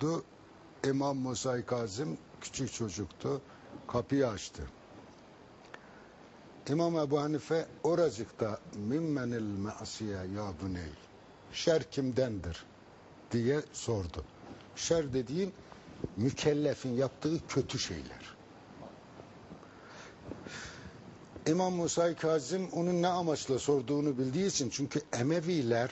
oldu. İmam Musa Kazım küçük çocuktu. Kapıyı açtı. İmam Ebu Hanife oracıkta mimmenil me'asiye ya buney. Şer kimdendir diye sordu. Şer dediğin mükellefin yaptığı kötü şeyler. İmam Musa Kazım onun ne amaçla sorduğunu bildiği için çünkü Emeviler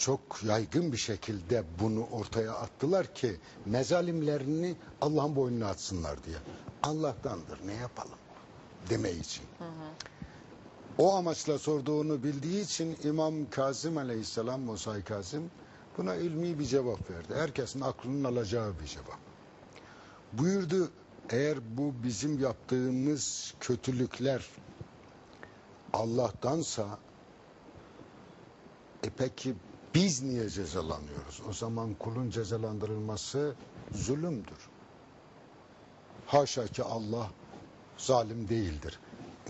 çok yaygın bir şekilde bunu ortaya attılar ki mezalimlerini Allah'ın boynuna atsınlar diye. Allah'tandır ne yapalım demeyi için. O amaçla sorduğunu bildiği için İmam Kazım Aleyhisselam Musa Kazım buna ilmi bir cevap verdi. Herkesin aklının alacağı bir cevap. Buyurdu eğer bu bizim yaptığımız kötülükler Allah'tansa e peki biz niye cezalanıyoruz? O zaman kulun cezalandırılması zulümdür. Haşa ki Allah zalim değildir.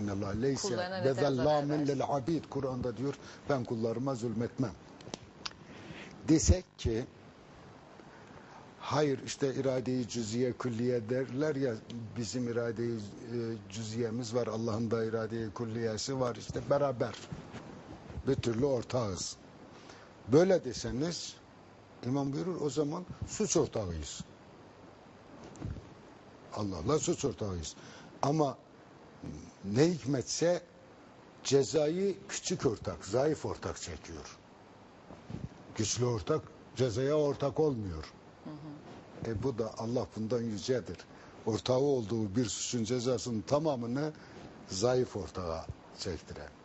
İnnallâh leyse ve zellâmin lil abid. Kur'an'da diyor ben kullarıma zulmetmem. Desek ki hayır işte irade-i cüziye külliye derler ya bizim irade-i e, cüziyemiz var Allah'ın da irade-i külliyesi var işte beraber bir türlü ortağız. Böyle deseniz imam buyurur o zaman suç ortağıyız. Allah Allah suç ortağıyız. Ama ne hikmetse cezayı küçük ortak, zayıf ortak çekiyor. Güçlü ortak cezaya ortak olmuyor. E bu da Allah bundan yücedir. Ortağı olduğu bir suçun cezasının tamamını zayıf ortağa çektiren.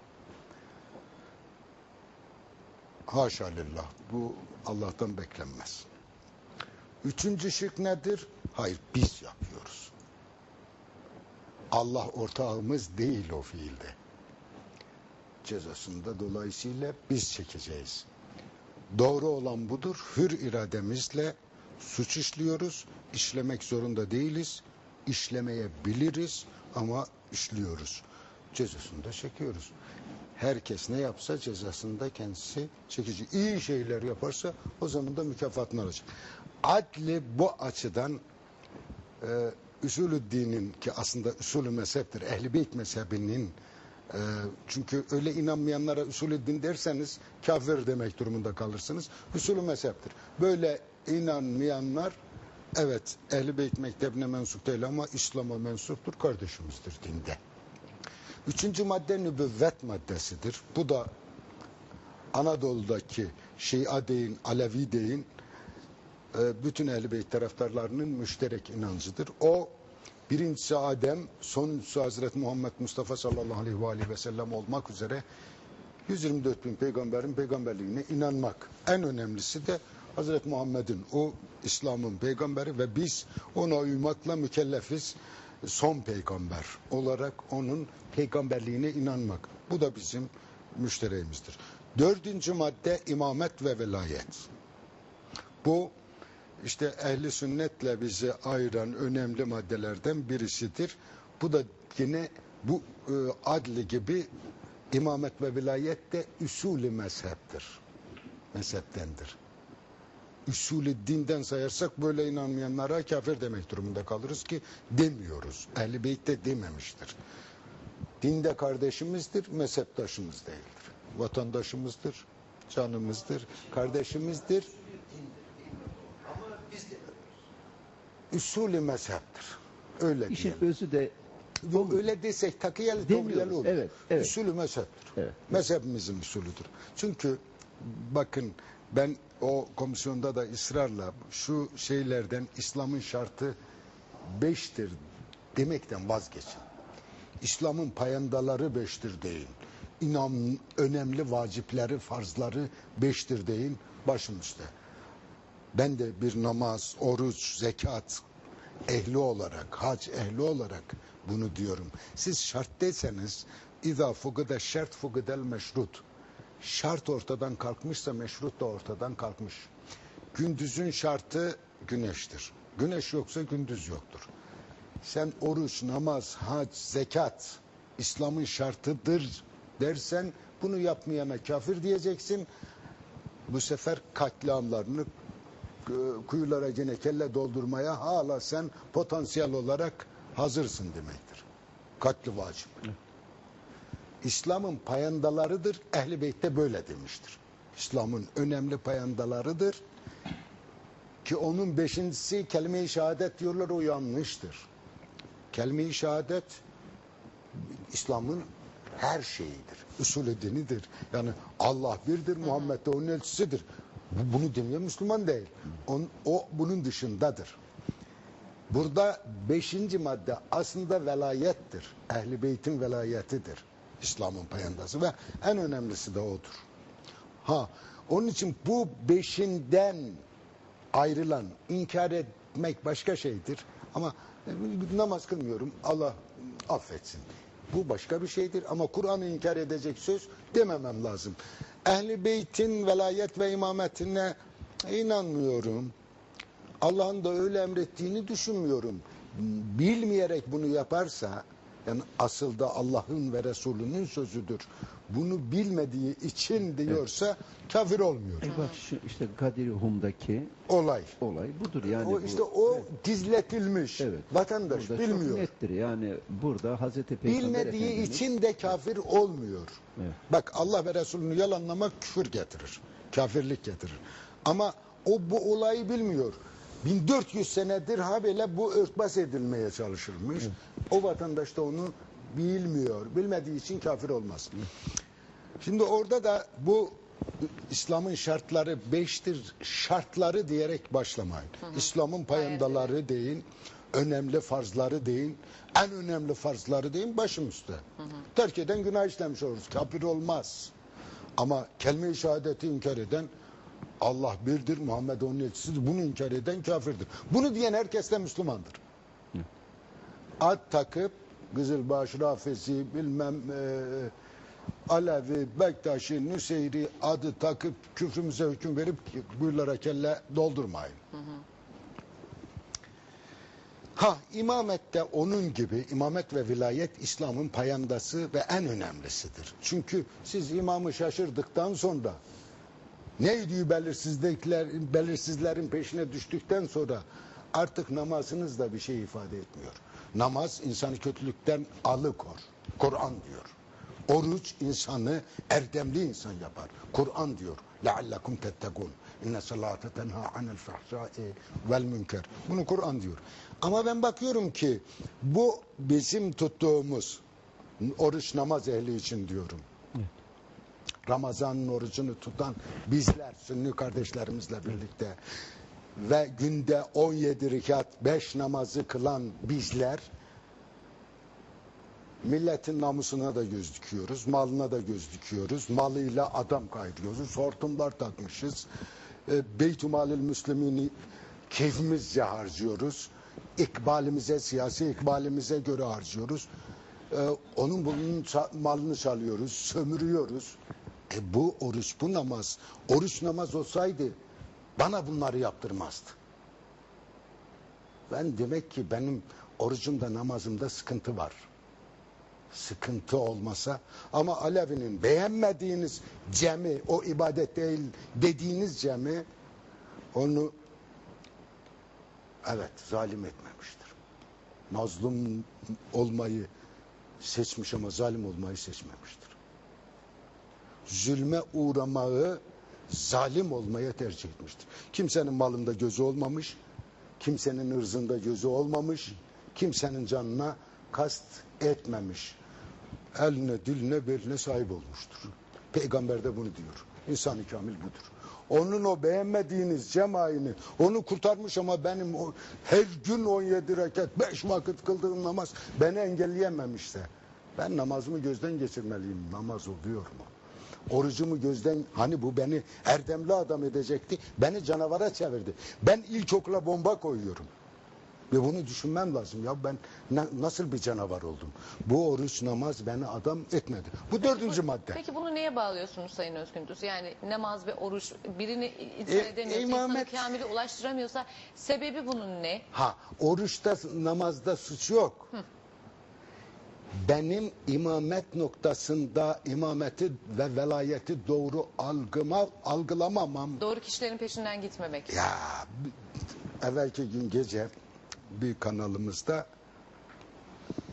Haşa lillah. Bu Allah'tan beklenmez. Üçüncü şirk nedir? Hayır biz yapıyoruz. Allah ortağımız değil o fiilde. Cezasında dolayısıyla biz çekeceğiz. Doğru olan budur. Hür irademizle suç işliyoruz. İşlemek zorunda değiliz. İşlemeyebiliriz ama işliyoruz. Cezasını da çekiyoruz. Herkes ne yapsa cezasında kendisi çekici. İyi şeyler yaparsa o zaman da mükafatını alacak. Adli bu açıdan e, usulü dinin ki aslında usulü mezheptir. Ehli beyt mezhebinin e, çünkü öyle inanmayanlara usulü din derseniz kafir demek durumunda kalırsınız. Usulü mezheptir. Böyle inanmayanlar evet ehli beyt mektebine mensup değil ama İslam'a mensuptur kardeşimizdir dinde. Üçüncü madde nübüvvet maddesidir. Bu da Anadolu'daki Şia deyin, Alevi deyin e, bütün Ehl-i Beyt taraftarlarının müşterek inancıdır. O birincisi Adem, sonuncusu Hazreti Muhammed Mustafa sallallahu aleyhi ve, aleyhi ve sellem olmak üzere 124 bin peygamberin peygamberliğine inanmak. En önemlisi de Hazreti Muhammed'in o İslam'ın peygamberi ve biz ona uymakla mükellefiz. Son peygamber olarak onun peygamberliğine inanmak. Bu da bizim müştereğimizdir. Dördüncü madde imamet ve velayet. Bu işte ehli sünnetle bizi ayıran önemli maddelerden birisidir. Bu da yine bu e, adli gibi imamet ve vilayet de usulü mezheptir. Mezheptendir. Usulü dinden sayarsak böyle inanmayanlara kafir demek durumunda kalırız ki demiyoruz. Ehli beyt de dememiştir. Dinde kardeşimizdir, mezheptaşımız değildir. Vatandaşımızdır, canımızdır, kardeşimizdir. Usulü mezheptir. Öyle İşin diyelim. özü de Yok öyle desek takıyeli Demiyoruz, tobriyeli olur. evet, evet. Usulü mezheptir. Evet. Mezhebimizin usulüdür. Çünkü bakın ben o komisyonda da ısrarla şu şeylerden İslam'ın şartı beştir demekten vazgeçin. İslam'ın payandaları beştir deyin. İnan önemli vacipleri, farzları beştir deyin. Başım üstte. Ben de bir namaz, oruç, zekat ehli olarak, hac ehli olarak bunu diyorum. Siz şart deseniz İza fugıda şart fugıdel meşrut. Şart ortadan kalkmışsa meşrut da ortadan kalkmış. Gündüzün şartı güneştir. Güneş yoksa gündüz yoktur. Sen oruç, namaz, hac, zekat İslam'ın şartıdır dersen bunu yapmayana kafir diyeceksin. Bu sefer katliamlarını e, kuyulara gene kelle doldurmaya hala sen potansiyel olarak hazırsın demektir. Katli vacip. İslam'ın payandalarıdır. Ehli Beyt'te böyle demiştir. İslam'ın önemli payandalarıdır. Ki onun beşincisi kelime-i şehadet diyorlar o yanlıştır. Kelime-i şehadet İslam'ın her şeyidir. Usulü dinidir. Yani Allah birdir, Muhammed de onun elçisidir. Bu- Bunu demeyen Müslüman değil. On- o bunun dışındadır. Burada beşinci madde aslında velayettir. Ehli beytin velayetidir. İslam'ın payandası ve en önemlisi de odur. Ha, onun için bu beşinden ayrılan, inkar etmek başka şeydir. Ama e, namaz kılmıyorum, Allah affetsin. Bu başka bir şeydir ama Kur'an'ı inkar edecek söz dememem lazım. Ehli beytin velayet ve imametine inanmıyorum. Allah'ın da öyle emrettiğini düşünmüyorum. Bilmeyerek bunu yaparsa, yani asıl da Allah'ın ve Resulünün sözüdür. Bunu bilmediği için diyorsa kafir olmuyor. E bak şu işte Kadir Hum'daki Olay. olay budur yani. o bu- işte o gizletilmiş. Evet. Vatandaş Burada çok bilmiyor. nettir yani burada Hazreti Peygamber Bilmediği Efendimiz- için de kafir olmuyor. Evet. Bak Allah ve Resulünü yalanlamak küfür getirir. Kafirlik getirir. Ama o bu olayı bilmiyor. 1400 senedir habele bu örtbas edilmeye çalışılmış. O vatandaş da onu bilmiyor. Bilmediği için kafir olmaz. Şimdi orada da bu İslam'ın şartları beştir şartları diyerek başlamayın. İslam'ın payandaları deyin, önemli farzları deyin, en önemli farzları deyin başım üstte. Terk eden günah işlemiş oluruz. Kafir olmaz. Ama kelime-i şehadeti inkar eden Allah birdir, Muhammed onun elçisidir. Bunu inkar eden kafirdir. Bunu diyen herkes de Müslümandır. Ad takıp Kızılbaş, Rafesi, bilmem e, Alevi, Bektaşi, Nüseyri adı takıp küfrümüze hüküm verip buyurlara kelle doldurmayın. Ha imamet de onun gibi imamet ve vilayet İslam'ın payandası ve en önemlisidir. Çünkü siz imamı şaşırdıktan sonra neydi belirsizlikler, belirsizlerin peşine düştükten sonra artık namazınız da bir şey ifade etmiyor. Namaz insanı kötülükten alıkor. Kur'an diyor. Oruç insanı erdemli insan yapar. Kur'an diyor. لَعَلَّكُمْ تَتَّقُونَ İnne salate tenha anil fahşai vel münker. Bunu Kur'an diyor. Ama ben bakıyorum ki bu bizim tuttuğumuz oruç namaz ehli için diyorum. Ramazan'ın orucunu tutan bizler Sünni kardeşlerimizle birlikte ve günde 17 rekat 5 namazı kılan bizler milletin namusuna da göz dikiyoruz, malına da göz dikiyoruz, malıyla adam kaydırıyoruz, hortumlar takmışız, e, Beytümalil Müslümini keyfimizce harcıyoruz, ikbalimize, siyasi ikbalimize göre harcıyoruz, E, onun bunun malını çalıyoruz, sömürüyoruz. E bu oruç, bu namaz, oruç namaz olsaydı bana bunları yaptırmazdı. Ben demek ki benim orucumda namazımda sıkıntı var. Sıkıntı olmasa ama Alevi'nin beğenmediğiniz cemi o ibadet değil dediğiniz cemi onu evet zalim etmemiştir. Mazlum olmayı seçmiş ama zalim olmayı seçmemiştir. Zulme uğramağı zalim olmaya tercih etmiştir. Kimsenin malında gözü olmamış, kimsenin ırzında gözü olmamış, kimsenin canına kast etmemiş. Eline, diline, beline sahip olmuştur. Peygamber de bunu diyor. İnsan-ı kamil budur. Onun o beğenmediğiniz cemaini onu kurtarmış ama benim o her gün 17 rekat 5 vakit kıldığım namaz beni engelleyememişse ben namazımı gözden geçirmeliyim. Namaz oluyor mu? Orucumu gözden hani bu beni erdemli adam edecekti. Beni canavara çevirdi. Ben ilkokula bomba koyuyorum. Ve bunu düşünmem lazım. Ya ben na- nasıl bir canavar oldum? Bu oruç namaz beni adam etmedi. Bu dördüncü madde. Peki bunu neye bağlıyorsunuz Sayın Özgündüz? Yani namaz ve oruç birini icra E, edemiyorsa, imamet- insanı kamile ulaştıramıyorsa sebebi bunun ne? Ha oruçta namazda suç yok. Benim imamet noktasında imameti ve velayeti doğru algıma, algılamamam Doğru kişilerin peşinden gitmemek. ya evvelki gün gece bir kanalımızda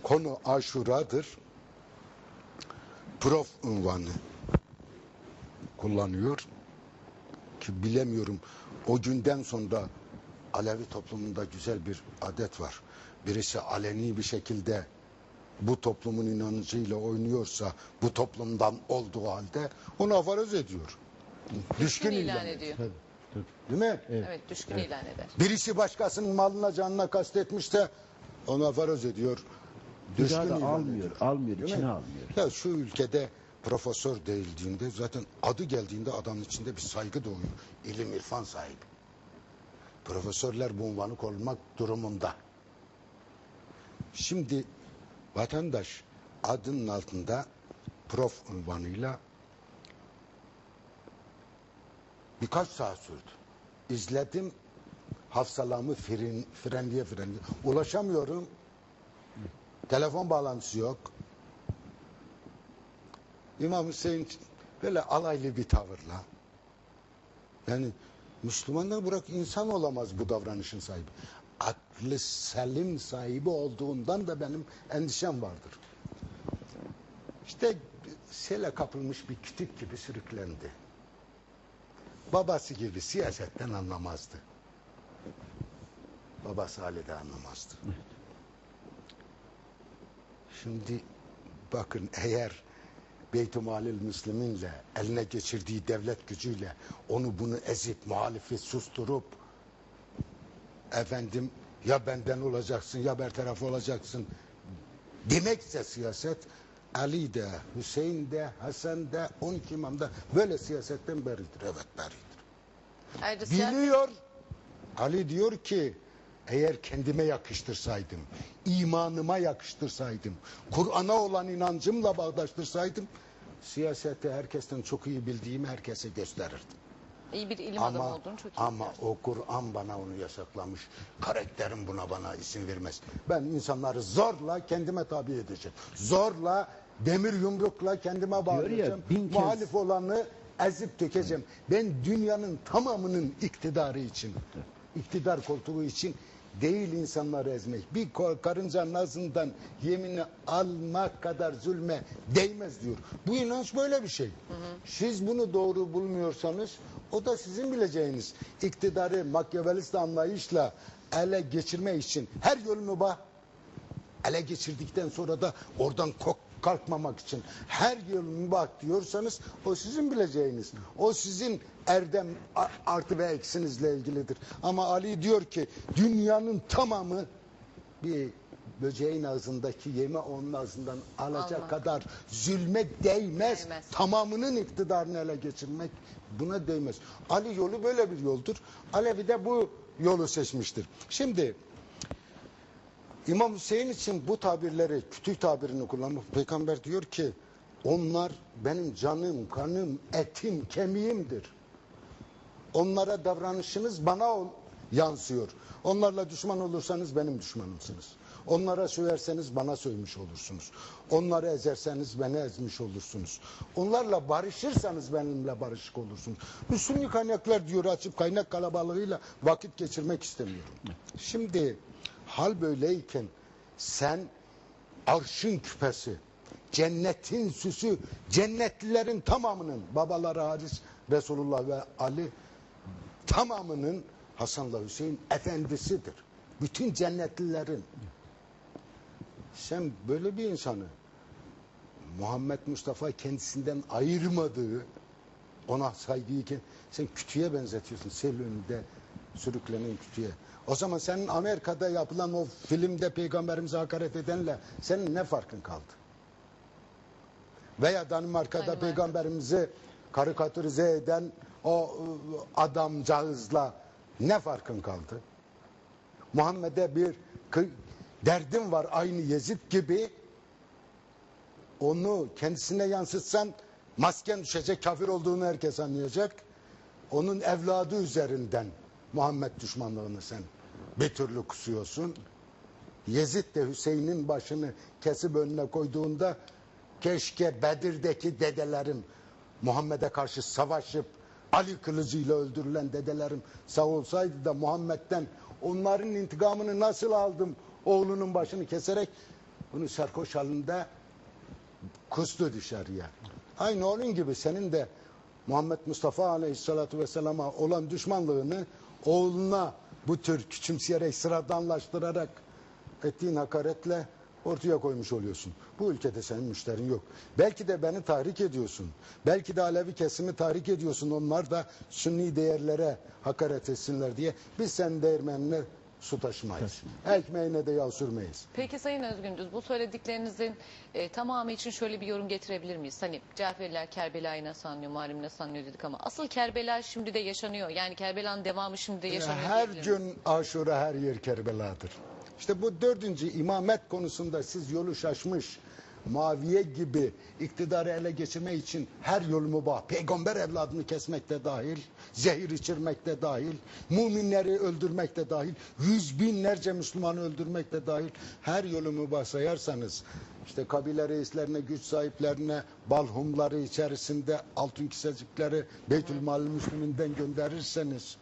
konu aşuradır. Prof unvanı kullanıyor ki bilemiyorum o günden sonra Alevi toplumunda güzel bir adet var. Birisi aleni bir şekilde bu toplumun inancıyla oynuyorsa bu toplumdan olduğu halde onu afaroz ediyor. Düşkün ilan ilan ediyor. Tabii. Değil mi? Evet, düşkün ilan eder. Birisi başkasının malına canına kastetmişse ona afaroz ediyor. Düşkün ilan almıyor, ediyor. almıyor, Değil içine mi? almıyor. Ya şu ülkede profesör değildiğinde zaten adı geldiğinde adamın içinde bir saygı doğuyor. İlim irfan sahibi. Profesörler bu unvanı korumak durumunda. Şimdi vatandaş adının altında prof unvanıyla birkaç saat sürdü. İzledim hafsalamı fren, frenliye frenliye. Ulaşamıyorum. Telefon bağlantısı yok. İmam Hüseyin böyle alaylı bir tavırla. Yani Müslümanlar bırak insan olamaz bu davranışın sahibi. Aklı selim sahibi olduğundan da benim endişem vardır. İşte sele kapılmış bir kütük gibi sürüklendi. Babası gibi siyasetten anlamazdı. Babası Ali de anlamazdı. Şimdi bakın eğer Beytümalil Müslüminle eline geçirdiği devlet gücüyle onu bunu ezip muhalifi susturup efendim ya benden olacaksın ya bertaraf olacaksın demekse siyaset Ali de, Hüseyin de, Hasan da, 12 imam da böyle siyasetten beridir. Evet beridir. Ayrıca Biliyor. Ali diyor ki eğer kendime yakıştırsaydım, imanıma yakıştırsaydım, Kur'an'a olan inancımla bağdaştırsaydım, siyaseti herkesten çok iyi bildiğimi herkese gösterirdim. İyi bir ilim adamı olduğunu çok iyi ama o Kur'an bana onu yasaklamış. Karakterim buna bana izin vermez. Ben insanları zorla kendime tabi edeceğim. Zorla demir yumrukla kendime bağlayacağım. bin kez- Muhalif olanı ezip dökeceğim. Ben dünyanın tamamının iktidarı için, iktidar koltuğu için değil insanları ezmek. Bir karıncanın ağzından yemini almak kadar zulme değmez diyor. Bu inanç böyle bir şey. Siz bunu doğru bulmuyorsanız o da sizin bileceğiniz iktidarı makyavelist anlayışla ele geçirme için her yol mübah ele geçirdikten sonra da oradan kok kalkmamak için her yıl mübah diyorsanız o sizin bileceğiniz. O sizin erdem artı ve eksinizle ilgilidir. Ama Ali diyor ki dünyanın tamamı bir böceğin ağzındaki yeme onun ağzından alacak Almak. kadar zulme değmez. Değmez. Tamamının iktidarını ele geçirmek buna değmez. Ali yolu böyle bir yoldur. Alevi de bu yolu seçmiştir. Şimdi İmam Hüseyin için bu tabirleri, kütük tabirini kullanmak peygamber diyor ki onlar benim canım, kanım, etim, kemiğimdir. Onlara davranışınız bana yansıyor. Onlarla düşman olursanız benim düşmanımsınız. Onlara söverseniz bana sövmüş olursunuz. Onları ezerseniz beni ezmiş olursunuz. Onlarla barışırsanız benimle barışık olursunuz. Sünni kaynaklar diyor açıp kaynak kalabalığıyla vakit geçirmek istemiyorum. Şimdi hal böyleyken sen arşın küpesi, cennetin süsü, cennetlilerin tamamının babaları hariç Resulullah ve Ali tamamının Hasan'la Hüseyin efendisidir. Bütün cennetlilerin. Sen böyle bir insanı Muhammed Mustafa kendisinden ayırmadığı ona saygıyı sen kütüğe benzetiyorsun sel önünde sürüklenen kütüğe. O zaman senin Amerika'da yapılan o filmde peygamberimize hakaret edenle senin ne farkın kaldı? Veya Danimarka'da Danimarka. peygamberimizi karikatürize eden o ıı, adamcağızla ne farkın kaldı? Muhammed'e bir derdin var aynı Yezid gibi onu kendisine yansıtsan masken düşecek kafir olduğunu herkes anlayacak. Onun evladı üzerinden Muhammed düşmanlığını sen bir türlü kusuyorsun. Yezid de Hüseyin'in başını kesip önüne koyduğunda keşke Bedir'deki dedelerim Muhammed'e karşı savaşıp Ali kılıcıyla öldürülen dedelerim sağ olsaydı da Muhammed'den onların intikamını nasıl aldım oğlunun başını keserek bunu sarkoş halinde kustu dışarıya. Aynı onun gibi senin de Muhammed Mustafa Aleyhisselatü Vesselam'a olan düşmanlığını oğluna bu tür küçümseyerek sıradanlaştırarak ettiğin hakaretle ortaya koymuş oluyorsun. Bu ülkede senin müşterin yok. Belki de beni tahrik ediyorsun. Belki de Alevi kesimi tahrik ediyorsun. Onlar da sünni değerlere hakaret etsinler diye. Biz senin değirmenine su taşımayız. Ekmeğine de yağ sürmeyiz. Peki Sayın Özgündüz bu söylediklerinizin e, tamamı için şöyle bir yorum getirebilir miyiz? Hani Caferiler Kerbela'yı nasıl anlıyor, Muharrem nasıl anlıyor dedik ama asıl Kerbela şimdi de yaşanıyor. Yani Kerbela'nın devamı şimdi de yaşanıyor. Her gün aşura her yer Kerbela'dır. İşte bu dördüncü imamet konusunda siz yolu şaşmış, Muaviye gibi iktidarı ele geçirmek için her yol mübah. Peygamber evladını kesmek de dahil, zehir içirmek de dahil, müminleri öldürmek de dahil, yüz binlerce Müslümanı öldürmek de dahil her yolu mübah sayarsanız işte kabile reislerine, güç sahiplerine, balhumları içerisinde altın kisecikleri Beytülmal Müslüminden gönderirseniz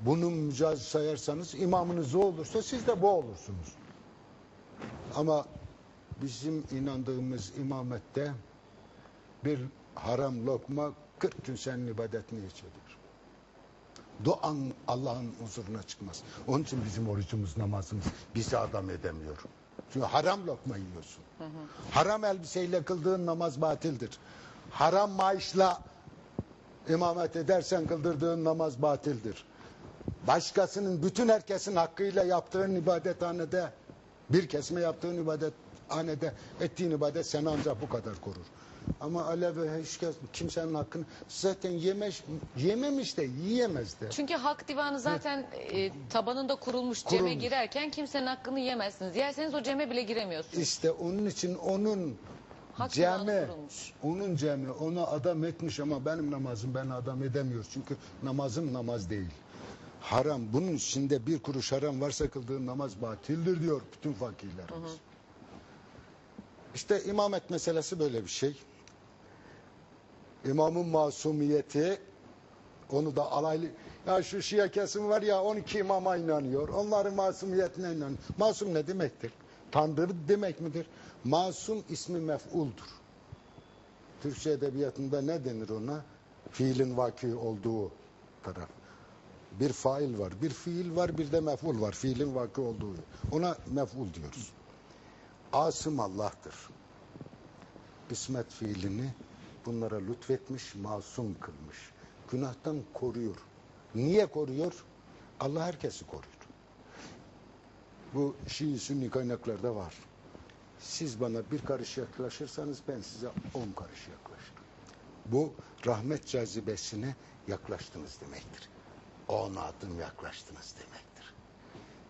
bunun mücaz sayarsanız imamınız o olursa siz de bu olursunuz. Ama bizim inandığımız imamette bir haram lokma 40 gün senin ibadetini içerir. Duan Allah'ın huzuruna çıkmaz. Onun için bizim orucumuz, namazımız bizi adam edemiyor. Çünkü haram lokma yiyorsun. Haram elbiseyle kıldığın namaz batildir. Haram maaşla imamet edersen kıldırdığın namaz batildir. Başkasının bütün herkesin hakkıyla yaptığın ibadethanede bir kesme yaptığın ibadethanede ettiğin ibadet seni ancak bu kadar korur. Ama Alevi hiç kimsenin hakkını zaten yemiş, yememiş de yiyemez de. Çünkü hak divanı zaten e, tabanında kurulmuş. Ceme Kurulmuş. girerken kimsenin hakkını yemezsiniz. Yerseniz o ceme bile giremiyorsunuz. İşte onun için onun Hak cemi, kurulmuş. onun cemi onu adam etmiş ama benim namazım beni adam edemiyor. Çünkü namazım namaz değil. Haram. Bunun içinde bir kuruş haram varsa kıldığın namaz batildir diyor bütün fakirlerimiz. İşte imamet meselesi böyle bir şey. İmamın masumiyeti onu da alaylı ya şu Şia kesim var ya 12 imama inanıyor. Onların masumiyetine inanıyor. Masum ne demektir? Tanrı demek midir? Masum ismi mef'uldur. Türkçe edebiyatında ne denir ona? Fiilin vaki olduğu taraf. Bir fail var, bir fiil var, bir de mef'ul var. Fiilin vaki olduğu. Ona mef'ul diyoruz. Asım Allah'tır. İsmet fiilini bunlara lütfetmiş, masum kılmış. Günahtan koruyor. Niye koruyor? Allah herkesi koruyor. Bu Şii Sünni kaynaklarda var. Siz bana bir karış yaklaşırsanız ben size on karış yaklaşırım. Bu rahmet cazibesine yaklaştınız demektir. On adım yaklaştınız demektir.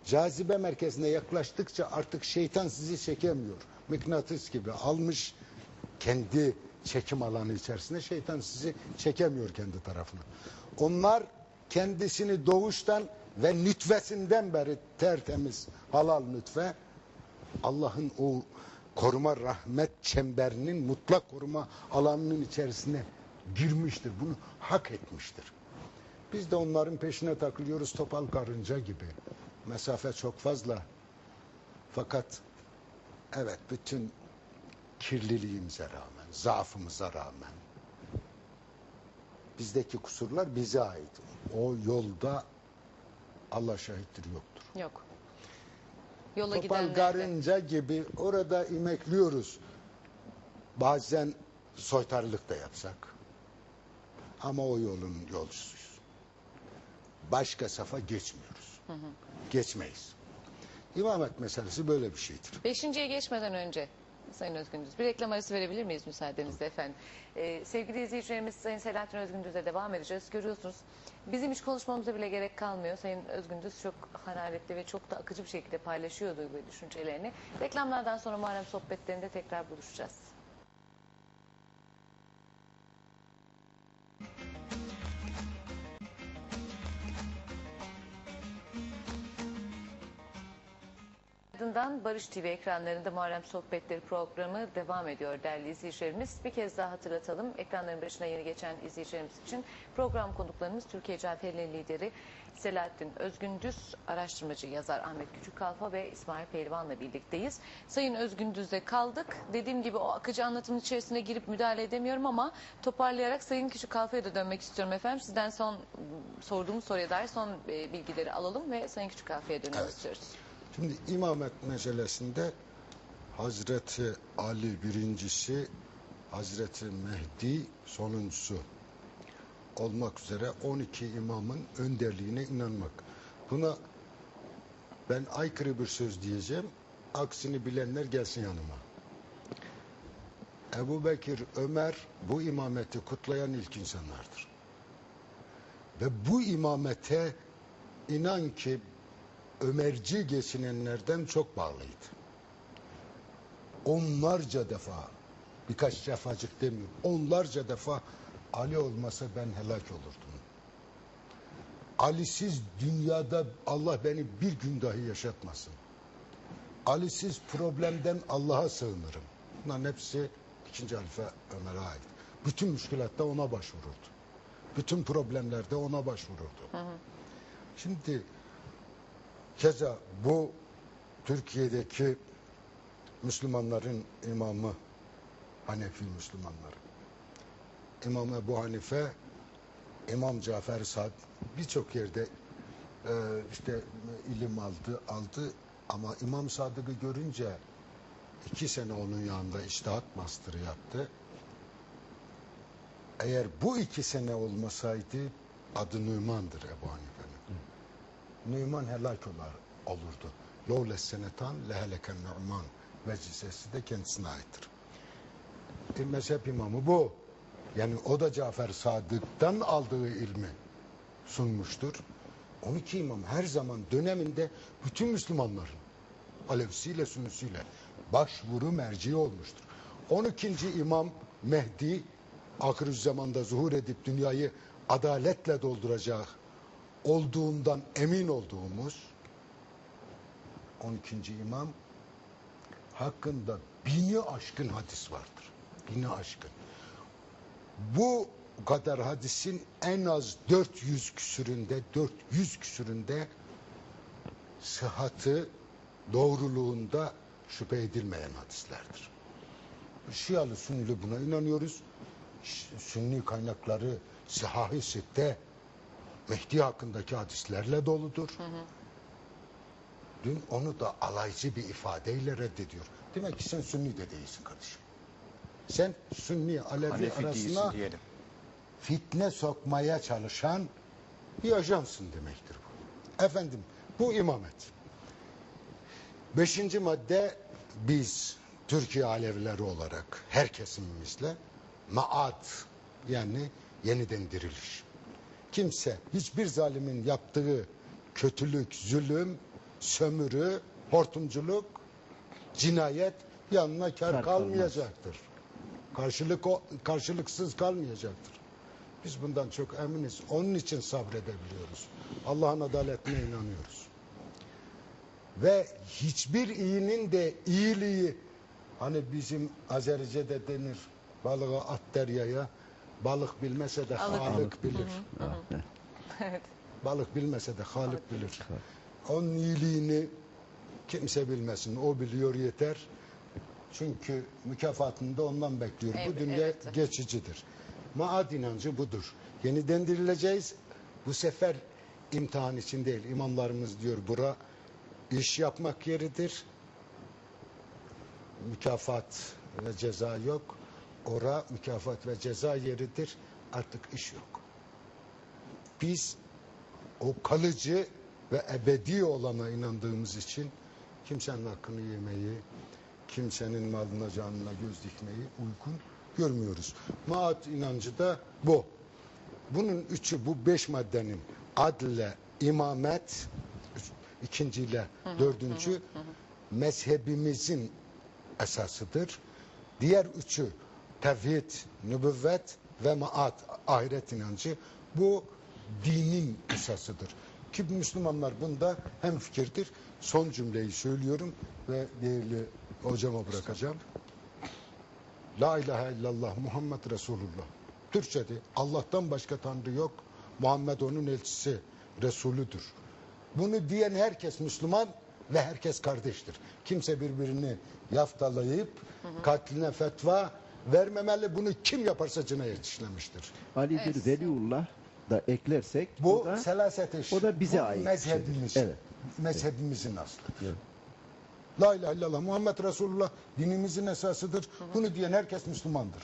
Cazibe merkezine yaklaştıkça artık şeytan sizi çekemiyor. Mıknatıs gibi almış kendi çekim alanı içerisinde şeytan sizi çekemiyor kendi tarafına. Onlar kendisini doğuştan ve nütvesinden beri tertemiz halal nütfe Allah'ın o koruma rahmet çemberinin mutlak koruma alanının içerisine girmiştir. Bunu hak etmiştir. Biz de onların peşine takılıyoruz topal karınca gibi. Mesafe çok fazla. Fakat evet bütün kirliliğimize rağmen, zaafımıza rağmen bizdeki kusurlar bize ait. O yolda Allah şahittir yoktur. Yok. Yola Topal karınca gibi orada imekliyoruz. Bazen soytarılık da yapsak. Ama o yolun yolcusuyuz. Başka safa geçmiyoruz. Geçmeyiz. İmamet meselesi böyle bir şeydir. Beşinciye geçmeden önce Sayın Özgündüz bir reklam arası verebilir miyiz müsaadenizle efendim? Ee, sevgili izleyicilerimiz Sayın Selahattin Özgündüz'e devam edeceğiz. Görüyorsunuz bizim hiç konuşmamıza bile gerek kalmıyor. Sayın Özgündüz çok hararetli ve çok da akıcı bir şekilde paylaşıyor duygu ve düşüncelerini. Reklamlardan sonra Muharrem sohbetlerinde tekrar buluşacağız. Ardından Barış TV ekranlarında Muharrem Sohbetleri programı devam ediyor değerli izleyicilerimiz. Bir kez daha hatırlatalım. Ekranların başına yeni geçen izleyicilerimiz için program konuklarımız Türkiye Caferleri lideri Selahattin Özgündüz, araştırmacı yazar Ahmet Küçükkalfa ve İsmail Pehlivan'la birlikteyiz. Sayın Özgündüz'de kaldık. Dediğim gibi o akıcı anlatımın içerisine girip müdahale edemiyorum ama toparlayarak Sayın Küçükkalfa'ya da dönmek istiyorum efendim. Sizden son sorduğum soruya dair son e, bilgileri alalım ve Sayın Küçükkalfa'ya dönmek Evet. istiyoruz. Şimdi imamet meselesinde Hazreti Ali birincisi, Hazreti Mehdi sonuncusu olmak üzere 12 imamın önderliğine inanmak. Buna ben aykırı bir söz diyeceğim. Aksini bilenler gelsin yanıma. Ebu Bekir, Ömer bu imameti kutlayan ilk insanlardır. Ve bu imamete inan ki Ömerci geçinenlerden çok bağlıydı. Onlarca defa, birkaç defacık demiyorum, onlarca defa Ali olmasa ben helak olurdum. Ali'siz dünyada Allah beni bir gün dahi yaşatmasın. Ali'siz problemden Allah'a sığınırım. Bunların hepsi ikinci halife Ömer'e ait. Bütün müşkilatta ona başvururdu. Bütün problemlerde ona başvururdu. Şimdi Keza bu Türkiye'deki Müslümanların imamı Hanefi Müslümanları. İmam Ebu Hanife, İmam Cafer Sad birçok yerde e, işte ilim aldı, aldı ama İmam Sadık'ı görünce iki sene onun yanında iştihat master'ı yaptı. Eğer bu iki sene olmasaydı adı Numan'dır Ebu Hanife'nin. Numan helak olar, olurdu. Lowles senetan leheleken Numan vecizesi de kendisine aittir. E, mezhep imamı bu. Yani o da Cafer Sadık'tan aldığı ilmi sunmuştur. 12 imam her zaman döneminde bütün Müslümanların Alevisiyle Sünnisiyle başvuru merci olmuştur. 12. imam Mehdi ahir zamanda zuhur edip dünyayı adaletle dolduracak olduğundan emin olduğumuz 12. imam hakkında bini aşkın hadis vardır. Bini aşkın. Bu kadar hadisin en az 400 küsüründe 400 küsüründe sıhhatı doğruluğunda şüphe edilmeyen hadislerdir. Şialı Sünnili buna inanıyoruz. Sünni kaynakları Sıhah-ı Sitte Mehdi hakkındaki hadislerle doludur. Dün onu da alaycı bir ifadeyle reddediyor. Demek ki sen Sünni de değilsin kardeşim. Sen Sünni Alevi Hanefi arasına diyelim. fitne sokmaya çalışan bir ajansın demektir bu. Efendim bu imamet. Beşinci madde biz Türkiye Alevileri olarak her kesimimizle maat yani yeniden diriliş. Kimse hiçbir zalimin yaptığı kötülük, zulüm, sömürü, hortumculuk, cinayet yanına kar Kar kalmayacaktır. Karşılık o, karşılıksız kalmayacaktır. Biz bundan çok eminiz. Onun için sabredebiliyoruz. Allah'ın adaletine inanıyoruz. Ve hiçbir iyinin de iyiliği hani bizim Azerice'de denir balığa at deryaya balık bilmese de Alık. Halık bilir. Evet. Balık bilmese de Halik bilir. Onun iyiliğini kimse bilmesin. O biliyor yeter. Çünkü mükafatını da ondan bekliyor. Bu Evet, dünya evet. geçicidir. Maad inancı budur. Yeniden dirileceğiz. Bu sefer imtihan için değil. İmamlarımız diyor bura iş yapmak yeridir. Mükafat ve ceza yok. Ora mükafat ve ceza yeridir. Artık iş yok. Biz o kalıcı ve ebedi olana inandığımız için kimsenin hakkını yemeyi, kimsenin malına canına göz dikmeyi uygun görmüyoruz. Maat inancı da bu. Bunun üçü bu beş maddenin adle, imamet, ikinciyle dördüncü mezhebimizin esasıdır. Diğer üçü tevhid, nübüvvet ve maat, ahiret inancı. Bu dinin esasıdır. Ki Müslümanlar bunda hem fikirdir. Son cümleyi söylüyorum ve değerli hocama bırakacağım. La ilahe illallah Muhammed Resulullah. Türkçe'de Allah'tan başka Tanrı yok. Muhammed onun elçisi, Resulüdür. Bunu diyen herkes Müslüman ve herkes kardeştir. Kimse birbirini yaftalayıp katline fetva vermemeli. Bunu kim yaparsa cinayet işlemiştir. Ali Evet. bir veliullah da eklersek Bu o da, selaset o da bize Bu ait bir Mezhebimiz. şeydir. Evet. Mezhebimizin aslıdır. Evet. La ilahe illallah Muhammed Resulullah dinimizin esasıdır. Bunu diyen herkes Müslümandır.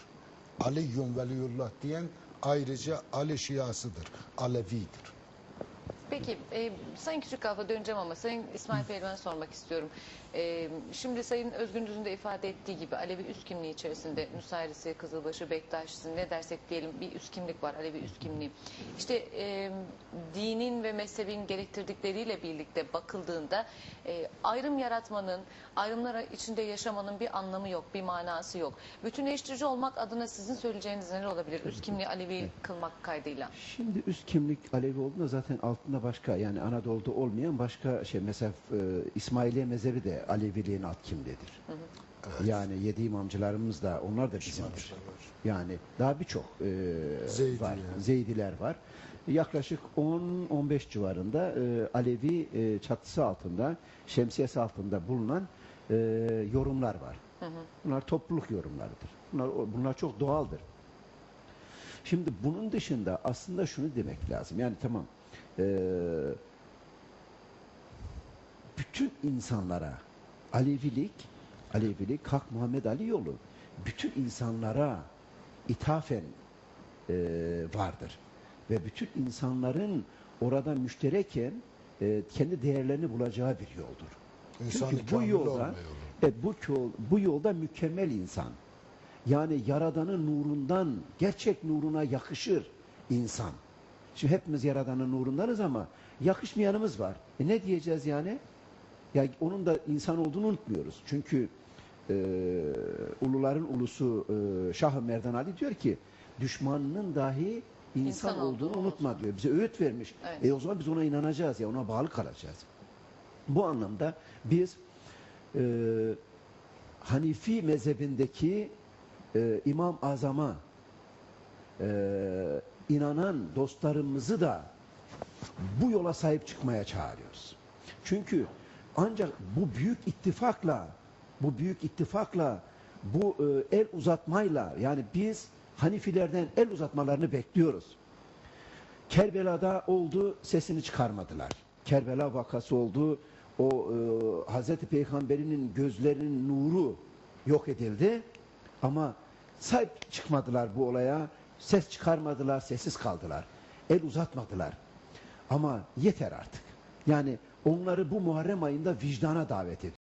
Aliyyun veliyullah diyen ayrıca Ali Şiasıdır. Alevidir. Peki e, Sayın Küçük Kafa döneceğim ama Sayın İsmail Pehlivan'a sormak istiyorum. E, şimdi Sayın Özgündüz'ün de ifade ettiği gibi Alevi üst kimliği içerisinde Nusayrisi, Kızılbaşı, Bektaşisi ne dersek diyelim bir üst kimlik var Alevi üst kimliği. İşte e, dinin ve mezhebin gerektirdikleriyle birlikte bakıldığında e, ayrım yaratmanın, ayrımlar içinde yaşamanın bir anlamı yok, bir manası yok. Bütünleştirici olmak adına sizin söyleyeceğiniz neler olabilir? Üst kimliği Alevi kılmak kaydıyla. Şimdi üst kimlik Alevi olduğunda zaten altında başka yani Anadolu'da olmayan başka şey mesela e, İsmailiye mezhebi de Aleviliğin alt kimliğidir. Yani yedi imamcılarımız da onlar da bizimdir. Yani daha birçok e, Zeydi var. yani. Zeydiler var. Yaklaşık 10-15 civarında e, Alevi e, çatısı altında, şemsiyesi altında bulunan e, yorumlar var. Bunlar topluluk yorumlarıdır. Bunlar, bunlar çok doğaldır. Şimdi bunun dışında aslında şunu demek lazım. Yani tamam eee, bütün insanlara Alevilik, Alevilik Hak Muhammed Ali yolu bütün insanlara ithafen eee, vardır. Ve bütün insanların orada müştereken eee, kendi değerlerini bulacağı bir yoldur. İnsanı Çünkü bu yolda evet, bu, yol, bu yolda mükemmel insan. Yani Yaradan'ın nurundan gerçek nuruna yakışır insan. Şimdi hepimiz Yaradan'ın nurundanız ama yakışmayanımız var. E ne diyeceğiz yani? Ya onun da insan olduğunu unutmuyoruz. Çünkü e, uluların ulusu e, Şah-ı Merdan Ali diyor ki düşmanının dahi insan, İnsan olduğunu olduğunu unutma diyor. Bize öğüt vermiş. Evet. E o zaman biz ona inanacağız ya ona bağlı kalacağız. Bu anlamda biz e, Hanifi mezhebindeki e, İmam Azam'a e, inanan dostlarımızı da bu yola sahip çıkmaya çağırıyoruz. Çünkü ancak bu büyük ittifakla bu büyük ittifakla bu e, el uzatmayla yani biz Hanifilerden el uzatmalarını bekliyoruz. Kerbela'da oldu sesini çıkarmadılar. Kerbela vakası oldu. O e, Hazreti Peygamberinin gözlerinin nuru yok edildi. Ama sahip çıkmadılar bu olaya. Ses çıkarmadılar, sessiz kaldılar. El uzatmadılar. Ama yeter artık. Yani onları bu Muharrem ayında vicdana davet ediyor.